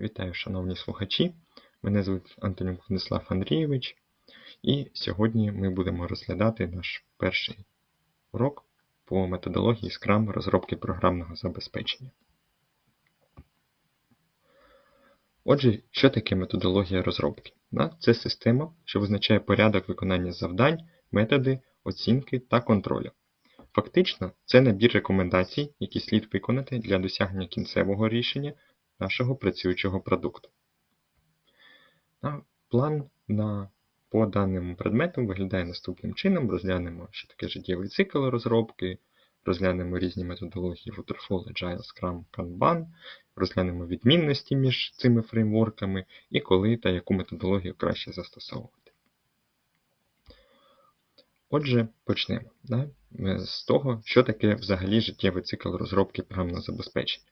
Вітаю, шановні слухачі. Мене звуть Антонюк Владислав Андрійович, і сьогодні ми будемо розглядати наш перший урок по методології Scrum розробки програмного забезпечення. Отже, що таке методологія розробки? Це система, що визначає порядок виконання завдань, методи, оцінки та контролю. Фактично, це набір рекомендацій, які слід виконати для досягнення кінцевого рішення нашого працюючого продукту. План на, по даному предмету виглядає наступним чином. Розглянемо, що таке життєвий цикл розробки, розглянемо різні методології Waterfall, Agile, Scrum, Kanban, розглянемо відмінності між цими фреймворками і коли та яку методологію краще застосовувати. Отже, почнемо да, з того, що таке взагалі життєвий цикл розробки програмного забезпечення.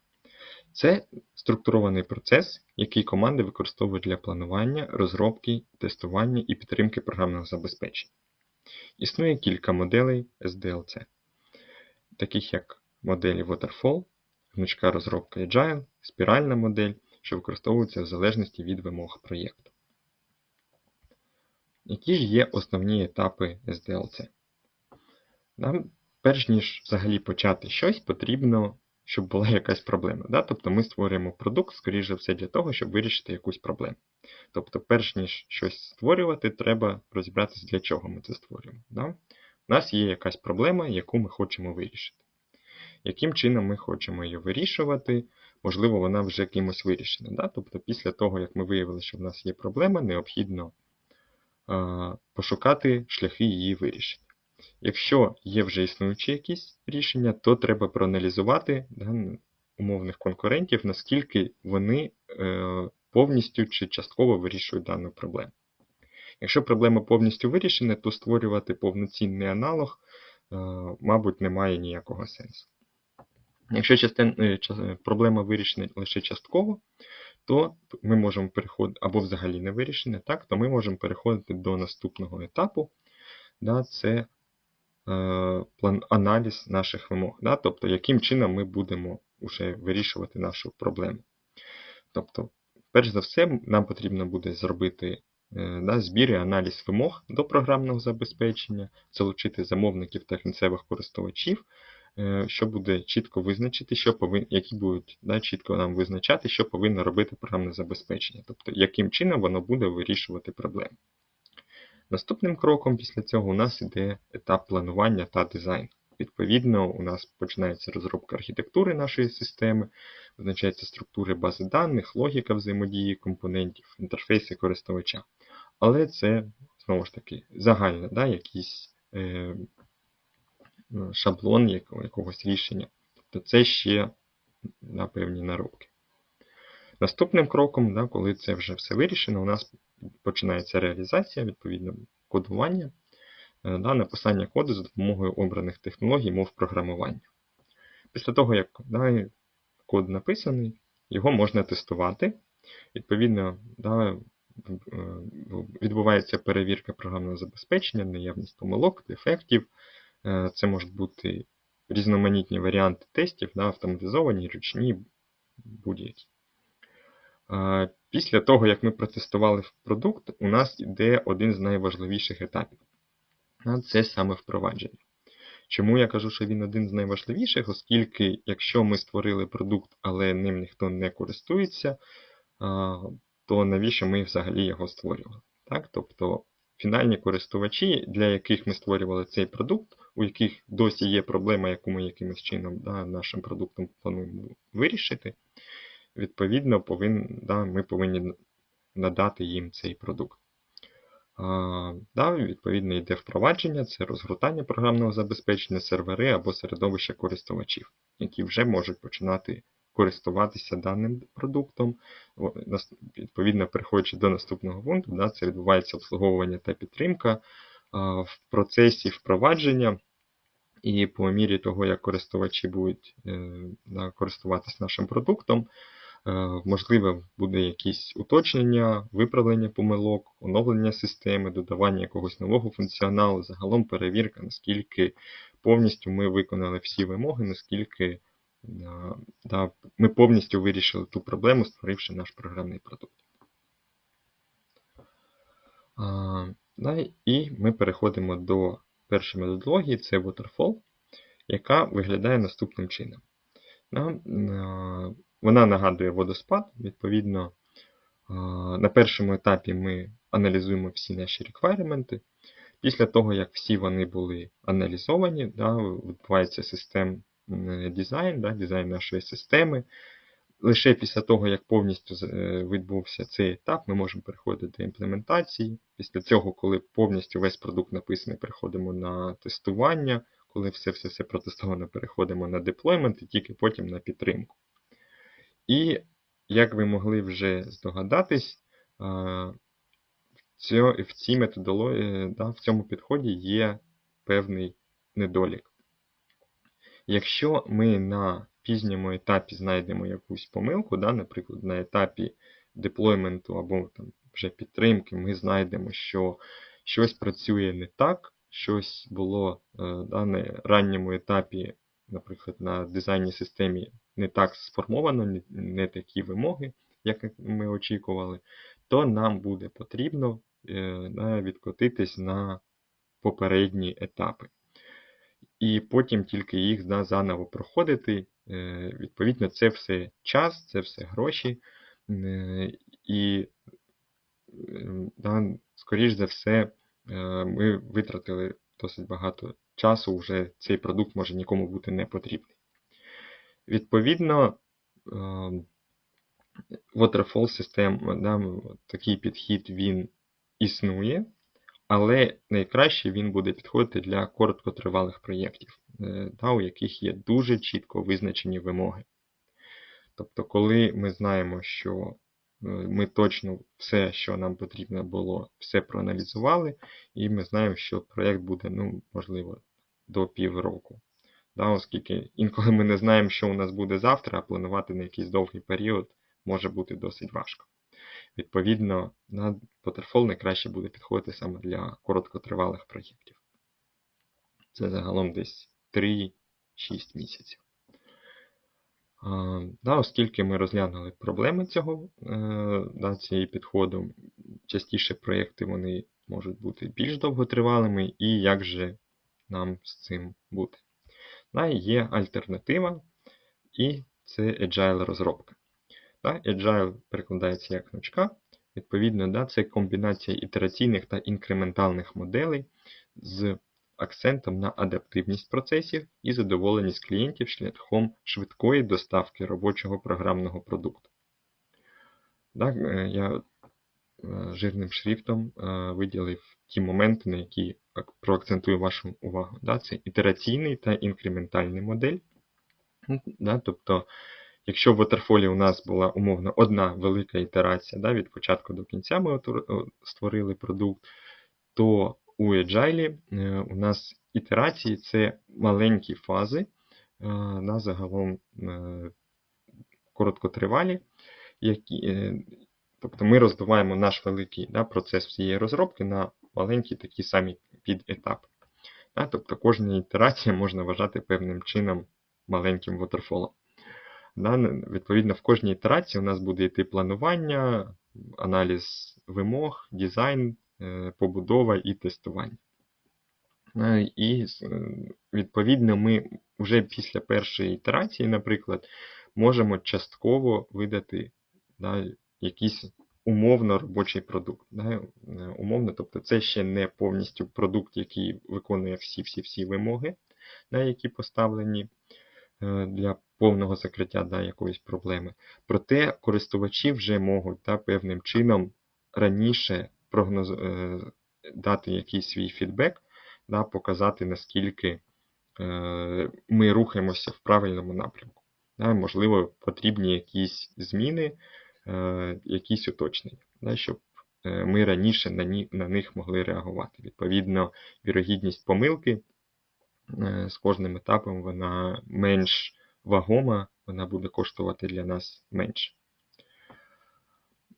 Це структурований процес, який команди використовують для планування, розробки, тестування і підтримки програмного забезпечення. Існує кілька моделей SDLC, таких як моделі Waterfall, гнучка розробка Agile, спіральна модель, що використовується в залежності від вимог проєкту. Які ж є основні етапи SDLC? Нам, перш ніж взагалі почати щось, потрібно щоб була якась проблема. Да? Тобто ми створюємо продукт, скоріше все, для того, щоб вирішити якусь проблему. Тобто, перш ніж щось створювати, треба розібратися, для чого ми це створюємо. Да? У нас є якась проблема, яку ми хочемо вирішити. Яким чином ми хочемо її вирішувати, можливо, вона вже кимось вирішена. Да? Тобто, після того, як ми виявили, що в нас є проблема, необхідно а, пошукати шляхи її вирішення. Якщо є вже існуючі якісь рішення, то треба проаналізувати да, умовних конкурентів, наскільки вони е, повністю чи частково вирішують дану проблему. Якщо проблема повністю вирішена, то створювати повноцінний аналог, е, мабуть, немає ніякого сенсу. Якщо частин, е, проблема вирішена лише частково, то ми можемо переходити, або взагалі не вирішена, так, то ми можемо переходити до наступного етапу. Да, Це Е, план аналіз наших вимог, да? тобто, яким чином ми будемо вже вирішувати нашу проблему. Тобто, перш за все, нам потрібно буде зробити е, да, збір і аналіз вимог до програмного забезпечення, залучити замовників та кінцевих користувачів, е, що буде чітко визначити, що повин... які будуть да, чітко нам визначати, що повинно робити програмне забезпечення, тобто, яким чином воно буде вирішувати проблему. Наступним кроком після цього у нас йде етап планування та дизайну. Відповідно, у нас починається розробка архітектури нашої системи, визначаються структури бази даних, логіка взаємодії компонентів, інтерфейси користувача. Але це, знову ж таки, загальне, да, якийсь е, шаблон якогось рішення. Тобто це ще на певні наробки. Наступним кроком, да, коли це вже все вирішено, у нас починається реалізація, відповідно, кодування, е, да, написання коду за допомогою обраних технологій мов програмування. Після того, як да, код написаний, його можна тестувати. Відповідно, да, е, відбувається перевірка програмного забезпечення, наявність помилок, дефектів. Е, це можуть бути різноманітні варіанти тестів, да, автоматизовані, ручні, будь-які. Після того, як ми протестували продукт, у нас йде один з найважливіших етапів. Це саме впровадження. Чому я кажу, що він один з найважливіших, оскільки якщо ми створили продукт, але ним ніхто не користується, то навіщо ми взагалі його створювали? Так? Тобто фінальні користувачі, для яких ми створювали цей продукт, у яких досі є проблема, яку ми якимось чином да, нашим продуктом плануємо вирішити, відповідно, повин, да, ми повинні надати їм цей продукт. А, да, Відповідно, йде впровадження, це розгортання програмного забезпечення, сервери або середовища користувачів, які вже можуть починати користуватися даним продуктом. Відповідно, переходячи до наступного пункту, да, це відбувається обслуговування та підтримка а, в процесі впровадження. І по мірі того, як користувачі будуть е, користуватися нашим продуктом, можливе буде якісь уточнення, виправлення помилок, оновлення системи, додавання якогось нового функціоналу, загалом перевірка, наскільки повністю ми виконали всі вимоги, наскільки да, ми повністю вирішили ту проблему, створивши наш програмний продукт. Да, І ми переходимо до першої методології, це Waterfall, яка виглядає наступним чином. Вона нагадує водоспад, відповідно, на першому етапі ми аналізуємо всі наші реквайременти. Після того, як всі вони були аналізовані, да, відбувається систем дизайн, да, дизайн нашої системи. Лише після того, як повністю е, відбувся цей етап, ми можемо переходити до імплементації. Після цього, коли повністю весь продукт написаний, переходимо на тестування, коли все-все-все протестовано, переходимо на деплоймент і тільки потім на підтримку. І, як ви могли вже здогадатись, в цій методології, да, в цьому підході є певний недолік. Якщо ми на пізньому етапі знайдемо якусь помилку, да, наприклад, на етапі деплойменту або там, вже підтримки, ми знайдемо, що щось працює не так, щось було е, да, на ранньому етапі, наприклад, на дизайній системі не так сформовано, не такі вимоги, як ми очікували, то нам буде потрібно е, відкотитись на попередні етапи. І потім тільки їх да, заново проходити. Е, відповідно, це все час, це все гроші. І, да, скоріш за все, ми витратили досить багато часу, вже цей продукт може нікому бути не потрібний. Відповідно, ем, Waterfall систем, да, такий підхід він існує, але найкраще він буде підходити для короткотривалих проєктів, е, да, у яких є дуже чітко визначені вимоги. Тобто, коли ми знаємо, що е, ми точно все, що нам потрібно було, все проаналізували, і ми знаємо, що проєкт буде, ну, можливо, до півроку. Да, Оскільки інколи ми не знаємо, що у нас буде завтра, а планувати на якийсь довгий період може бути досить важко. Відповідно, на Waterfall найкраще буде підходити саме для короткотривалих проєктів. Це загалом десь 3-6 місяців. Да, Оскільки ми розглянули проблеми цього е, да, цієї підходу, частіше проєкти вони можуть бути більш довготривалими, і як же нам з цим бути. Да, Є альтернатива, і це Agile розробка. Да, Agile перекладається як гнучка. Відповідно, да, це комбінація ітераційних та інкрементальних моделей з акцентом на адаптивність процесів і задоволеність клієнтів шляхом швидкої доставки робочого програмного продукту. Да, е, я е, жирним шрифтом е, виділив ті моменти, на які проакцентую вашу увагу. Да, Це ітераційний та інкрементальний модель. Да, Тобто Якщо в Waterfall у нас була умовно одна велика ітерація да, від початку до кінця ми створили продукт, то у Agile е, у нас ітерації це маленькі фази, е, на загалом е, короткотривалі, які, тобто ми розбиваємо наш великий да, процес всієї розробки на маленькі такі самі підетапи. Да, Тобто кожна ітерація можна вважати певним чином маленьким waterfall. Да? Відповідно, в кожній ітерації у нас буде йти планування, аналіз вимог, дизайн, побудова і тестування. Е, і, е, відповідно, ми вже після першої ітерації, наприклад, можемо частково видати да, якийсь умовно робочий продукт. Да, Умовно, тобто це ще не повністю продукт, який виконує всі-всі-всі вимоги, да, які поставлені для повного закриття да, якоїсь проблеми. Проте користувачі вже можуть да, певним чином раніше прогноз... Е, дати якийсь свій фідбек, да, показати, наскільки е, ми рухаємося в правильному напрямку. Да, Можливо, потрібні якісь зміни, е, якісь уточнення, да, щоб ми раніше на, них могли реагувати. Відповідно, вірогідність помилки з кожним етапом вона менш вагома, вона буде коштувати для нас менше.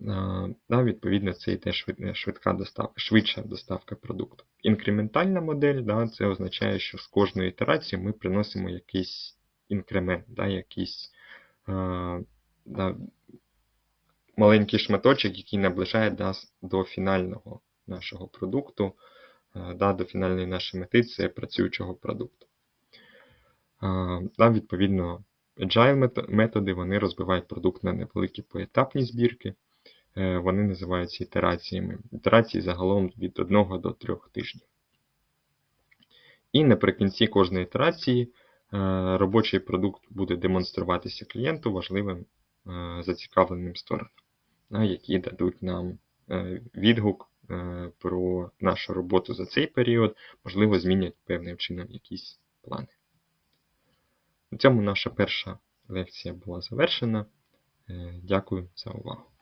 Да, Відповідно, це йде швидка доставка, швидша доставка продукту. Інкрементальна модель да, це означає, що з кожної ітерації ми приносимо якийсь інкремент, да, якийсь е, да, маленький шматочок, який наближає нас до фінального нашого продукту, е, да, до фінальної нашої мети це працюючого продукту. Е, да, відповідно, Agile методи вони розбивають продукт на невеликі поетапні збірки. Е, Вони називаються ітераціями. Ітерації загалом від 1 до 3 тижнів. І наприкінці кожної ітерації е, робочий продукт буде демонструватися клієнту важливим е, зацікавленим сторонам, які дадуть нам відгук про нашу роботу за цей період, можливо, змінять певним чином якісь плани. На цьому наша перша лекція була завершена. Дякую за увагу.